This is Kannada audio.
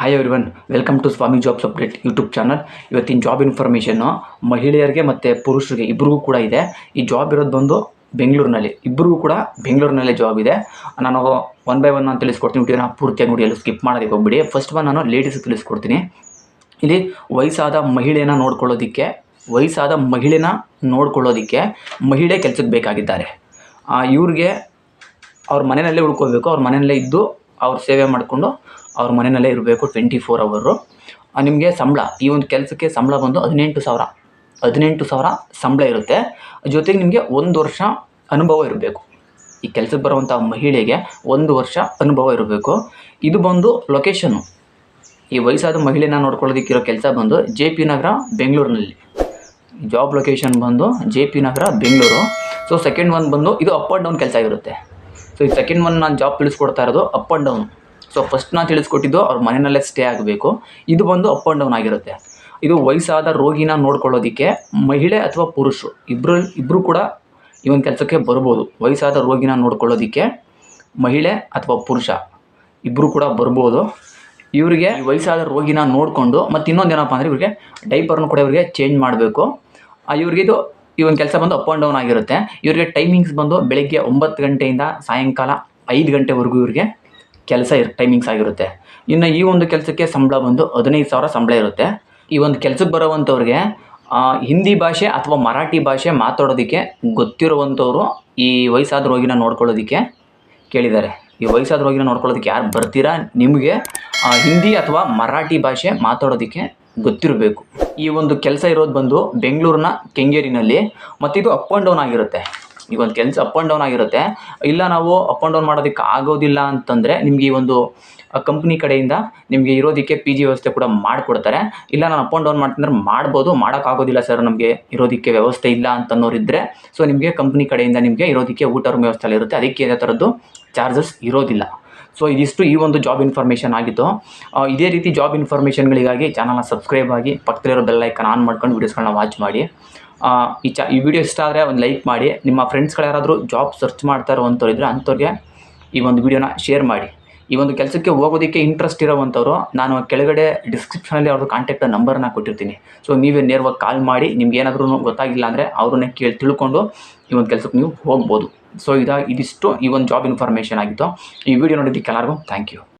Hi everyone welcome to Swami jobs update YouTube channel ಇವತ್ತಿನ ಜಾಬ್ ಇನ್ಫಾರ್ಮೇಷನ್ನು ಮಹಿಳೆಯರಿಗೆ ಮತ್ತು ಪುರುಷರಿಗೆ ಇಬ್ಬರಿಗೂ ಕೂಡ ಇದೆ. ಈ ಜಾಬ್ ಇರೋದು ಬಂದು ಬೆಂಗಳೂರಿನಲ್ಲಿ. ಇಬ್ಬರಿಗೂ ಕೂಡ ಬೆಂಗಳೂರಿನಲ್ಲೇ ಜಾಬ್ ಇದೆ. ನಾನು ಒನ್ ಬೈ ಒನ್ ನಾನು ತಿಳಿಸ್ಕೊಡ್ತೀನಿ. ವಿಡಿಯೋನ ಪೂರ್ತಿಯಾಗಿ ನೋಡಿ, ಎಲ್ಲೂ ಸ್ಕಿಪ್ ಮಾಡೋದಕ್ಕೆ ಹೋಗ್ಬಿಡಿ. ಫಸ್ಟ್ ಒನ್ ನಾನು ಲೇಡೀಸ್ ತಿಳಿಸ್ಕೊಡ್ತೀನಿ. ಇಲ್ಲಿ ವಯಸ್ಸಾದ ಮಹಿಳೆಯನ್ನು ನೋಡ್ಕೊಳ್ಳೋದಕ್ಕೆ, ವಯಸ್ಸಾದ ಮಹಿಳೆನ ನೋಡ್ಕೊಳ್ಳೋದಕ್ಕೆ ಮಹಿಳೆ ಕೆಲಸಕ್ಕೆ ಬೇಕಾಗಿದ್ದಾರೆ. ಇವ್ರಿಗೆ ಅವ್ರ ಮನೆಯಲ್ಲೇ ಉಳ್ಕೋಬೇಕು. ಅವ್ರ ಮನೆಯಲ್ಲೇ ಇದ್ದು ಅವ್ರ ಸೇವೆ ಮಾಡಿಕೊಂಡು ಅವ್ರ ಮನೆಯಲ್ಲೇ ಇರಬೇಕು ಟ್ವೆಂಟಿ ಫೋರ್ ಅವರು ನಿಮಗೆ ಸಂಬಳ, ಈ ಒಂದು ಕೆಲಸಕ್ಕೆ ಸಂಬಳ ಬಂದು ಹದಿನೆಂಟು ಸಾವಿರ. ಹದಿನೆಂಟು ಸಾವಿರ ಸಂಬಳ ಇರುತ್ತೆ. ಜೊತೆಗೆ ನಿಮಗೆ ಒಂದು ವರ್ಷ ಅನುಭವ ಇರಬೇಕು. ಈ ಕೆಲಸಕ್ಕೆ ಬರುವಂಥ ಮಹಿಳೆಗೆ ಒಂದು ವರ್ಷ ಅನುಭವ ಇರಬೇಕು. ಇದು ಬಂದು ಲೊಕೇಶನ್ನು ಈ ವಯಸ್ಸಾದ ಮಹಿಳೆನ ನೋಡ್ಕೊಳ್ಳೋದಕ್ಕಿರೋ ಕೆಲಸ ಬಂದು ಜೆ ಪಿ ನಗರ, ಬೆಂಗಳೂರಿನಲ್ಲಿ. ಜಾಬ್ ಲೊಕೇಶನ್ ಬಂದು J P Nagar, Bengaluru. So second one ಬಂದು ಇದು ಅಪ್ ಆ್ಯಂಡ್ ಡೌನ್ ಕೆಲಸ ಇರುತ್ತೆ. ಸೊ ಈ ಸೆಕೆಂಡ್ ಒನ್ ನಾನು ಜಾಬ್ ತಿಳಿಸ್ಕೊಡ್ತಾ ಇರೋದು up and down so first ನಾನು ತಿಳಿಸ್ಕೊಟ್ಟಿದ್ದು ಅವ್ರ ಮನೆಯಲ್ಲೇ ಸ್ಟೇ ಆಗಬೇಕು. ಇದು ಬಂದು ಅಪ್ ಆ್ಯಂಡ್ ಡೌನ್ ಆಗಿರುತ್ತೆ. ಇದು ವಯಸ್ಸಾದ ರೋಗಿನ ನೋಡ್ಕೊಳ್ಳೋದಕ್ಕೆ ಮಹಿಳೆ ಅಥವಾ ಪುರುಷರು ಇಬ್ಬರು ಇಬ್ಬರು ಕೂಡ ಈ ಒಂದು ಕೆಲಸಕ್ಕೆ ಬರ್ಬೋದು. ವಯಸ್ಸಾದ ರೋಗಿನ ನೋಡ್ಕೊಳ್ಳೋದಕ್ಕೆ ಮಹಿಳೆ ಅಥವಾ ಪುರುಷ ಇಬ್ಬರು ಕೂಡ ಬರ್ಬೋದು. ಇವರಿಗೆ ವಯಸ್ಸಾದ ರೋಗಿನ ನೋಡಿಕೊಂಡು ಮತ್ತು ಇನ್ನೊಂದು ಏನಪ್ಪ ಅಂದರೆ ಇವರಿಗೆ ಡೈಪರ್ನು ಕೂಡ ಇವರಿಗೆ ಚೇಂಜ್ ಮಾಡಬೇಕು. ಇವ್ರಿಗೆ ಇದು ಈ ಒಂದು ಕೆಲಸ ಬಂದು ಅಪ್ ಆ್ಯಂಡ್ ಡೌನ್ ಆಗಿರುತ್ತೆ. ಇವರಿಗೆ ಟೈಮಿಂಗ್ಸ್ ಬಂದು ಬೆಳಗ್ಗೆ ಒಂಬತ್ತು ಗಂಟೆಯಿಂದ ಸಾಯಂಕಾಲ ಐದು ಗಂಟೆವರೆಗೂ ಇವರಿಗೆ ಕೆಲಸ ಇರ್ ಟೈಮಿಂಗ್ಸ್ ಆಗಿರುತ್ತೆ. ಇನ್ನು ಈ ಒಂದು ಕೆಲಸಕ್ಕೆ ಸಂಬಳ ಬಂದು ಹದಿನೈದು ಸಾವಿರ ಸಂಬಳ ಇರುತ್ತೆ. ಈ ಒಂದು ಕೆಲಸಕ್ಕೆ ಬರೋವಂಥವ್ರಿಗೆ ಹಿಂದಿ ಭಾಷೆ ಅಥವಾ ಮರಾಠಿ ಭಾಷೆ ಮಾತಾಡೋದಕ್ಕೆ ಗೊತ್ತಿರುವಂಥವ್ರು ಈ ವಯಸ್ಸಾದ ರೋಗಿನ ನೋಡ್ಕೊಳ್ಳೋದಕ್ಕೆ ಕೇಳಿದ್ದಾರೆ. ಈ ವಯಸ್ಸಾದ ರೋಗಿನ ನೋಡ್ಕೊಳ್ಳೋದಕ್ಕೆ ಯಾರು ಬರ್ತೀರಾ? ನಿಮಗೆ ಹಿಂದಿ ಅಥವಾ ಮರಾಠಿ ಭಾಷೆ ಮಾತಾಡೋದಕ್ಕೆ ಗೊತ್ತಿರಬೇಕು. ಈ ಒಂದು ಕೆಲಸ ಇರೋದು ಬಂದು ಬೆಂಗಳೂರಿನ ಕೆಂಗೇರಿನಲ್ಲಿ ಮತ್ತು ಇದು ಅಪ್ ಆ್ಯಂಡ್ ಡೌನ್ ಆಗಿರುತ್ತೆ. ಈ ಒಂದು ಕೆಲಸ ಅಪ್ ಆ್ಯಂಡ್ ಡೌನ್ ಆಗಿರುತ್ತೆ. ಇಲ್ಲ ನಾವು ಅಪ್ ಆ್ಯಂಡ್ ಡೌನ್ ಮಾಡೋದಕ್ಕೆ ಆಗೋದಿಲ್ಲ ಅಂತಂದರೆ ನಿಮಗೆ ಈ ಒಂದು ಕಂಪ್ನಿ ಕಡೆಯಿಂದ ನಿಮಗೆ ಇರೋದಕ್ಕೆ ಪಿ ಜಿ ವ್ಯವಸ್ಥೆ ಕೂಡ ಮಾಡಿಕೊಡ್ತಾರೆ. ಇಲ್ಲ ನಾನು ಅಪ್ ಆ್ಯಂಡ್ ಡೌನ್ ಮಾಡ್ತಂದ್ರೆ ಮಾಡ್ಬೋದು ಮಾಡೋಕ್ಕಾಗೋದಿಲ್ಲ ಸರ್ ನಮಗೆ ಇರೋದಕ್ಕೆ ವ್ಯವಸ್ಥೆ ಇಲ್ಲ ಅಂತನ್ನೋರಿದ್ದರೆ ಸೊ ನಿಮಗೆ ಕಂಪ್ನಿ ಕಡೆಯಿಂದ ನಿಮಗೆ ಇರೋದಕ್ಕೆ ಊಟ ರೂಮ್ ವ್ಯವಸ್ಥೆ ಇರುತ್ತೆ. ಅದಕ್ಕೆ ಯಾವುದೇ ಥರದ್ದು ಚಾರ್ಜಸ್ ಇರೋದಿಲ್ಲ. ಸೊ ಇದಿಷ್ಟು ಈ ಒಂದು ಜಾಬ್ ಇನ್ಫಾರ್ಮೇಷನ್ ಆಗಿತ್ತು. ಇದೇ ರೀತಿ ಜಾಬ್ ಇನ್ಫಾರ್ಮೇಷನ್ಗಳಿಗಾಗಿ ಚಾನಲ್ನ ಸಬ್ಸ್ಕ್ರೈಬ್ ಆಗಿ, ಪಕ್ಕದಲ್ಲಿರೋ ಬೆಲ್ ಐಕನ್ ಆನ್ ಮಾಡ್ಕೊಂಡು ವೀಡಿಯೋಸ್ಗಳನ್ನ ವಾಚ್ ಮಾಡಿ. ಈ ಚ ಈ ವಿಡಿಯೋ ಇಷ್ಟ ಆದರೆ ಒಂದು ಲೈಕ್ ಮಾಡಿ. ನಿಮ್ಮ ಫ್ರೆಂಡ್ಸ್ಗಳು ಯಾರಾದರೂ ಜಾಬ್ ಸರ್ಚ್ ಮಾಡ್ತಾ ಇರೋ ಇದ್ದರೆ ಅಂಥವ್ರಿಗೆ ಈ ಒಂದು ವಿಡಿಯೋನ ಶೇರ್ ಮಾಡಿ. ಈ ಒಂದು ಕೆಲಸಕ್ಕೆ ಹೋಗೋದಕ್ಕೆ ಇಂಟ್ರೆಸ್ಟ್ ಇರೋವಂಥವ್ರು, ನಾನು ಕೆಳಗಡೆ ಡಿಸ್ಕ್ರಿಪ್ಷನಲ್ಲಿ ಅವ್ರದ್ದು ಕಾಂಟ್ಯಾಕ್ಟ್ ನಂಬರ್ನ ಕೊಟ್ಟಿರ್ತೀನಿ. ಸೊ ನೀವೇ ನೇರವಾಗಿ ಕಾಲ್ ಮಾಡಿ, ನಿಮ್ಗೆ ಏನಾದ್ರೂ ಗೊತ್ತಾಗಿಲ್ಲ ಅಂದರೆ ಅವ್ರನ್ನ ಕೇಳಿ ತಿಳ್ಕೊಂಡು ಈ ಒಂದು ಕೆಲಸಕ್ಕೆ ನೀವು ಹೋಗ್ಬೋದು. ಸೊ ಇದಾಗಿ ಇದಿಷ್ಟು ಈ ಒಂದು ಜಾಬ್ ಇನ್ಫಾರ್ಮೇಷನ್ ಆಗಿತ್ತು ಈ ವಿಡಿಯೋ ನೋಡಿದ್ದಕ್ಕೆ ಎಲ್ಲರಿಗೂ ಥ್ಯಾಂಕ್ ಯು